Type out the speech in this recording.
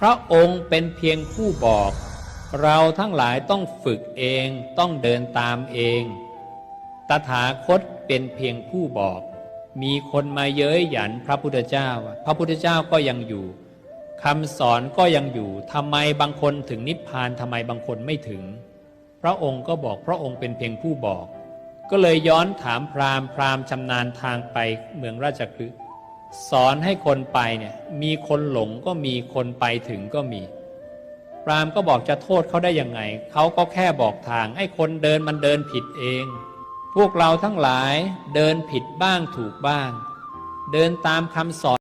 พระองค์เป็นเพียงผู้บอก เราทั้งหลายต้องฝึกเองต้องเดินตามเอง ตถาคตเป็นเพียงผู้บอก มีคนมาเย้ยหยันพระพุทธเจ้า พระพุทธเจ้าก็ยังอยู่คำสอนก็ยังอยู่ทำไมบางคนถึงนิพพานทำไมบางคนไม่ถึง พระองค์ก็บอกพระองค์เป็นเพียงผู้บอก ก็เลยย้อนถามพราหมณ์พราหมณ์ชำนาญทางไปเมืองราชคฤห์ สอนให้คนไปเนี่ยมีคนหลงก็มีคนไปถึงก็มีพรามก็บอกจะโทษเขาได้ยังไง เขาก็แค่บอกทางให้คนเดินมันเดินผิดเอง พวกเราทั้งหลายเดินผิดบ้างถูกบ้าง เดินตามคำสอน